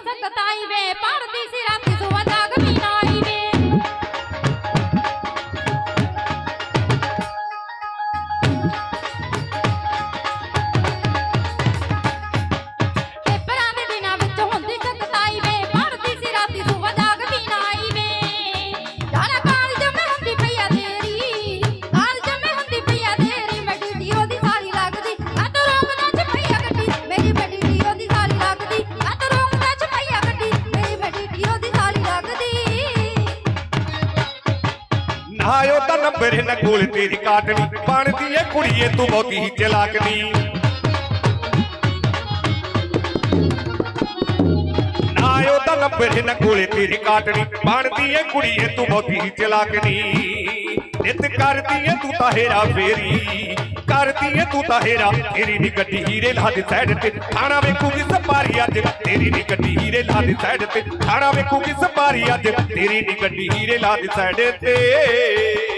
ਸਤਤਾਈ ਵੇ ਪੜਦੀ ਸੀ ਨਾ ਉਹ ਤਾਂ ਨੰਬਰ ਨਾ ਕੋਲ ਤੇਰੀ ਕਾਟਣੀ। ਬਣਦੀ ਏ ਕੁੜੀਏ, ਤੂੰ ਬਹੁਤੀ ਹੀ ਚਲਾਕਣੀ ਨਾ। ਉਹ ਨੰਬਰ ਨਾ ਕੋਲ ਤੇਰੀ ਕਾਟਣੀ। ਬਣਦੀ ਏ ਕੁੜੀਏ, ਤੂੰ ਬਹੁਤੀ ਹੀ ਚਲਾਕਣੀ ਨਿਤ ਕਰਦੀ ਏ ਤੂੰ ਤਾਂ ਹੇਰਾ ਫੇਰੀ। ਕਰਦੀ ਏ ਤੂੰ ਤਾਂ ਹੇਰਾ, ਤੇਰੀ ਨੀ ਗੱਡੀ ਹੀਰੇ ਲਾ ਦੇ ਸਾਈਡ ਤੇ। ਥਾਣਾ ਵੇਖੂਗੀ ਸਪਾਰੀ ਅੱਜ, ਤੇਰੀ ਨੀ ਗੱਡੀ ਹੀਰੇ ਲਾ ਦੇ ਸਾਈਡ ਤੇ। ਥਾਣਾ ਵੇਖੂਗੀ ਸਪਾਰੀ ਅੱਜ, ਤੇਰੀ ਨੀ ਗੱਡੀ ਹੀਰੇ ਲਾ ਦੇ ਸਾਈਡ ਤੇ।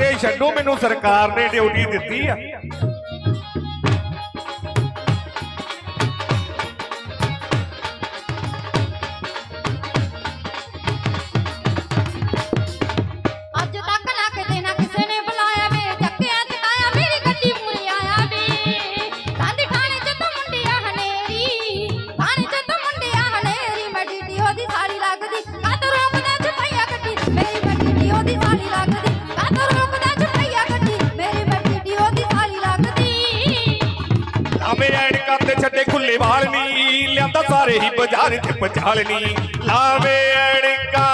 ਤੇ ਛੱਡੋ ਮੈਨੂੰ ਸਰਕਾਰ ਨੇ ਡਿਊਟੀ ਦਿੱਤੀ ਆ। ਲਾਵੇਂ ਐਣਕਾਂ ਤੇ ਛੱਡੇ ਖੁੱਲੇ ਵਾਲ ਨੀ, ਲਿਆਂਦਾ ਸਾਰੇ ਹੀ ਬਾਜ਼ਾਰ 'ਚ ਪਛਾਲ ਨੀ। ਲਾਵੇਂ ਐਣਕਾਂ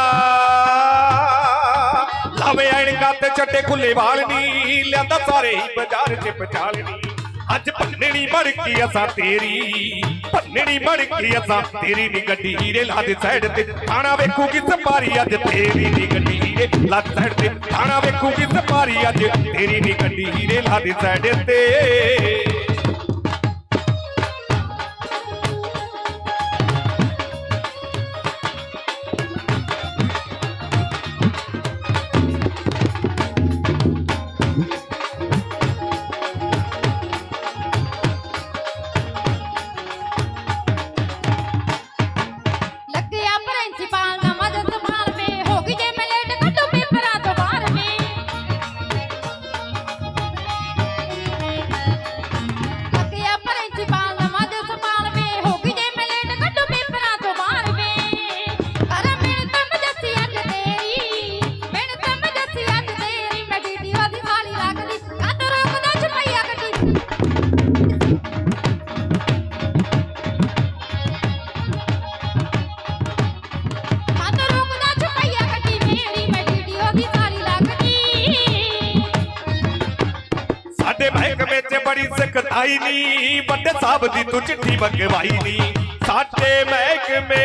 ਲਾਵੇਂ ਐਣਕਾਂ ਤੇ ਛੱਡੇ ਖੁੱਲੇ ਵਾਲ ਨੀ, ਲਿਆਂਦਾ ਸਾਰੇ ਹੀ ਬਾਜ਼ਾਰ 'ਚ ਪਛਾਲ ਨੀ। ਅੱਜ ਭੰਨਣੀ ਮੜਕੀ ਅਸਾਂ ਤੇਰੀ, ਭੰਨਣੀ ਮੜਕੀ ਅਸਾਂ ਤੇਰੀ ਨੀ ਗੱਡੀ ਹੀਰੇ ਲਾ ਦੇ ਸਾਈਡ ਤੇ। ਥਾਣਾ ਵੇਖੂਗੀ ਸਪਾਰੀ ਅੱਜ ਤੇਰੀ ਨੀ ਗੱਡੀ ਹੀਰੇ ਲਾ ਦੇ ਸਾਈਡ ਤੇ। ਥਾਣਾ ਵੇਖੂਗੀ ਸਪਾਰੀ ਅੱਜ ਤੇਰੀ ਨੀ ਗੱਡੀ ਹੀਰੇ ਲਾ ਦੇ ਸਾਈਡ ਤੇ। ਸਾਡੇ ਮਹਿਕਮੇ ਵਿੱਚ ਬੜੀ ਸਖਤਾਈ ਨੀ, ਵੱਡੇ ਸਾਹਿਬ ਦੀ ਤੂੰ ਚਿੱਠੀ ਮੰਗਵਾਈ ਨੀ। ਸਾਡੇ ਮਹਿਕਮੇ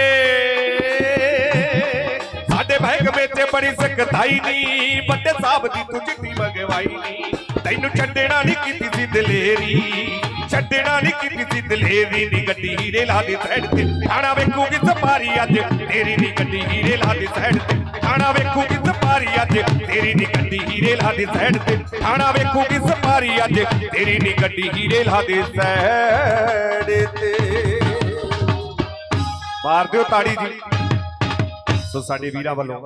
ਸਾਡੇ ਮਹਿਕਮੇ 'ਚ ਬੜੀ ਸਖਤਾਈ ਨੀ, ਵੱਡੇ ਸਾਹਿਬ ਦੀ ਤੂੰ ਚਿੱਠੀ ਮੰਗਵਾਈ ਨੀ। ਤੈਨੂੰ ਛੱਡਣਾ ਨਹੀਂ ਕੀਤੀ ਸੀ ਦਲੇਰੀ, ਛੱਡਣਾ ਨਹੀਂ ਕੀਤੀ ਸੀ ਦਲੇਰੀ ਨੀ। ਗੱਡੀ ਹੀਰੇ ਲਾ ਦੇ ਸਾਈਡ ਤੇ ਖਾਣਾ ਵੇਖੂਗੀ ਸਪਾਰੀ ਅੱਜ। ਤੇਰੀ ਨੀ ਗੱਡੀ ਹੀਰੇ ਲਾ ਦੇ ਸਾਈਡ ਤੇ ਖਾਣਾ ਵੇਖੂਗੀ ਸਪਾਰੀ ਅੱਜ ਤੇਰੀ ਨੀ ਗੱਡੀ ਹੀਰੇ ਲਾ ਦੇ ਸਾਈਡ ਤੇ। ਥਾਣਾ ਖਾਣਾ ਵੇਖੂਗੀ ਸਪਾਰੀ ਅੱਜ ਤੇਰੀ ਨੀ ਗੱਡੀ ਹੀਰੇ ਲਾ ਦੇ ਸਾਈਡ ਤੇ। ਮਾਰ ਦਿਓ ਤਾੜੀ ਜੀ। ਸੋ ਸਾਡੇ ਵੀਰਾਂ ਵੱਲੋਂ